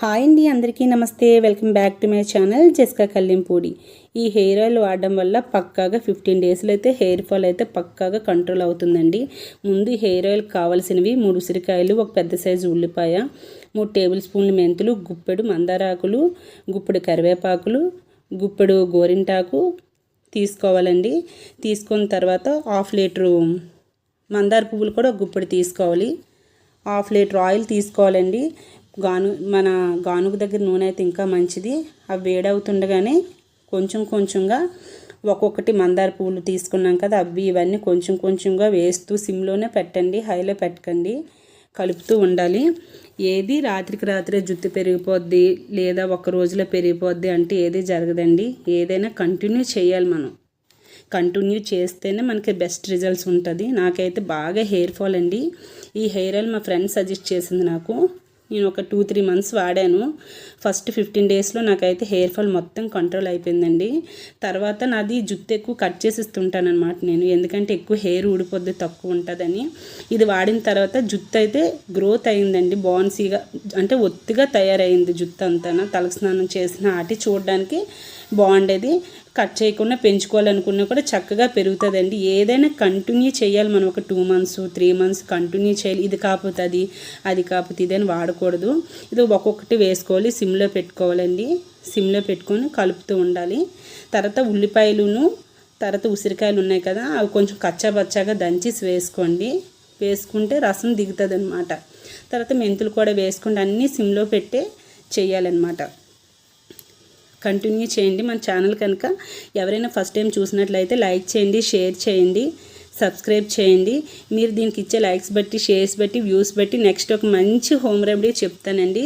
Hi అండి అందరికీ నమస్తే. Welcome back to my channel జెస్కా కల్లింపూడి ఈ హెయిర్ ఆయిల్ వాడడం వల్ల పక్కాగా ఫిఫ్టీన్ డేస్లో అయితే హెయిర్ ఫాల్ అయితే పక్కాగా కంట్రోల్ అవుతుందండి. ముందు హెయిర్ ఆయిల్ కావాల్సినవి మూడు ఉసిరికాయలు ఒక పెద్ద సైజు ఉల్లిపాయ మూడు టేబుల్ స్పూన్లు మెంతులు గుప్పెడు మందారాకులు గుప్పెడు కరివేపాకులు గుప్పెడు గోరింటాకు తీసుకోవాలండి. తీసుకున్న తర్వాత హాఫ్ లీటరు మందార పువ్వులు కూడా ఒక గుప్పెడు తీసుకోవాలి. హాఫ్ లీటర్ ఆయిల్ తీసుకోవాలండి. గాను మన గానుగ దగ్గర నూనె అయితే ఇంకా మంచిది. అవి వేడవుతుండగానే కొంచెం కొంచెంగా ఒక్కొక్కటి మందార పువ్వులు తీసుకున్నాం కదా అవి ఇవన్నీ కొంచెం కొంచెంగా వేస్తూ సిమ్లోనే పెట్టండి హైలో పెట్టకండి కలుపుతూ ఉండాలి. ఏది రాత్రికి రాత్రే జుట్టు పెరిగిపోద్ది లేదా ఒక రోజులో పెరిగిపోద్ది అంటే ఏది జరగదండి. ఏదైనా కంటిన్యూ చేయాలి మనం. కంటిన్యూ చేస్తేనే మనకి బెస్ట్ రిజల్ట్స్ ఉంటుంది. నాకైతే బాగా హెయిర్ ఫాల్ అండి. ఈ హెయిర్ ఆయిల్ మా ఫ్రెండ్ సజెస్ట్ చేసింది నాకు. నేను ఒక టూ త్రీ మంత్స్ వాడాను. ఫస్ట్ ఫిఫ్టీన్ డేస్లో నాకైతే హెయిర్ ఫాల్ మొత్తం కంట్రోల్ అయిపోయిందండి. తర్వాత నాది జుట్టు ఎక్కువ కట్ చేసిస్తుంటాను అనమాట నేను. ఎందుకంటే ఎక్కువ హెయిర్ ఊడిపోద్ది తక్కువ ఉంటుందని. ఇది వాడిన తర్వాత జుట్టు అయితే గ్రోత్ అయిందండి. బాన్సీగా అంటే ఒత్తిగా తయారైంది జుత్తు అంతా తలకు స్నానం చేసిన ఆటి చూడడానికి బాగుండేది. కట్ చేయకుండా పెంచుకోవాలనుకున్నా కూడా చక్కగా పెరుగుతుందండి. ఏదైనా కంటిన్యూ చేయాలి మనం ఒక two months three months continue చేయాలి. ఇది కాకపోతే అది అది కాకపోతే ఇది అని వాడకూడదు. ఇది ఒక్కొక్కటి వేసుకోవాలి సిమ్లో పెట్టుకోవాలండి. సిమ్లో పెట్టుకొని కలుపుతూ ఉండాలి. తర్వాత ఉల్లిపాయలును తర్వాత ఉసిరికాయలు ఉన్నాయి కదా అవి కొంచెం కచ్చాబచ్చాగా దంచి వేసుకోండి. వేసుకుంటే రసం దిగుతుంది అనమాట తర్వాత మెంతులు కూడా వేసుకుంటే అన్నీ సిమ్లో పెట్టే చేయాలన్నమాట. కంటిన్యూ చేయండి మన ఛానల్ కనుక. ఎవరైనా ఫస్ట్ టైం చూసినట్లయితే లైక్ చేయండి షేర్ చేయండి సబ్స్క్రైబ్ చేయండి. మీరు దీనికి ఇచ్చే లైక్స్ బట్టి షేర్స్ బట్టి వ్యూస్ బట్టి నెక్స్ట్ ఒక మంచి హోమ్ రెమెడీ చెప్తానండి.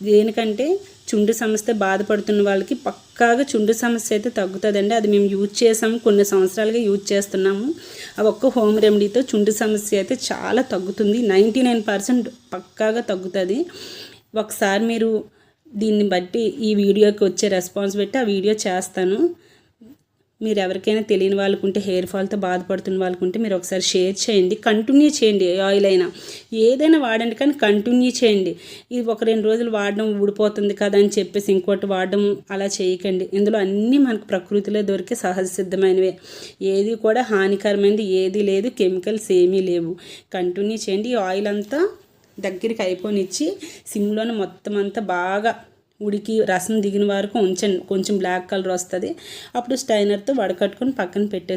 దేనికంటే చుండు సమస్య బాధపడుతున్న వాళ్ళకి పక్కాగా చుండు సమస్య అయితే తగ్గుతుందండి. అది మేము యూజ్ చేసాము కొన్ని సంవత్సరాలుగా యూజ్ చేస్తున్నాము. ఆ ఒక్క హోమ్ రెమెడీతో చుండు సమస్య అయితే చాలా తగ్గుతుంది. నైంటీ నైన్ పర్సెంట్ పక్కాగా తగ్గుతుంది. ఒకసారి మీరు దీన్ని బట్టి ఈ వీడియోకి వచ్చే రెస్పాన్స్ పెట్టి ఆ వీడియో చేస్తాను. మీరు ఎవరికైనా తెలియని వాళ్ళకు ఉంటే హెయిర్ ఫాల్తో బాధపడుతున్న వాళ్ళకు ఉంటే మీరు ఒకసారి షేర్ చేయండి. కంటిన్యూ చేయండి ఆయిల్ అయినా. ఏదైనా వాడండి కానీ కంటిన్యూ చేయండి. ఇది ఒక రెండు రోజులు వాడడం ఊడిపోతుంది కదా అని చెప్పేసి ఇంకోటి వాడడం అలా చేయకండి. ఇందులో అన్నీ మనకు ప్రకృతిలో దొరికే సహజ సిద్ధమైనవే. ఏది కూడా హానికరమైనది ఏది లేదు కెమికల్స్ ఏమీ లేవు. కంటిన్యూ చేయండి. ఈ ఆయిల్ అంతా దగ్గరికి అయిపోనిచ్చి సిమ్లోనే మొత్తం అంతా బాగా ఉడికి రసం దిగిన వరకు ఉంచండి. కొంచెం బ్లాక్ కలర్ వస్తుంది. అప్పుడు స్టైనర్తో వడకట్టుకొని పక్కన పెట్టేసి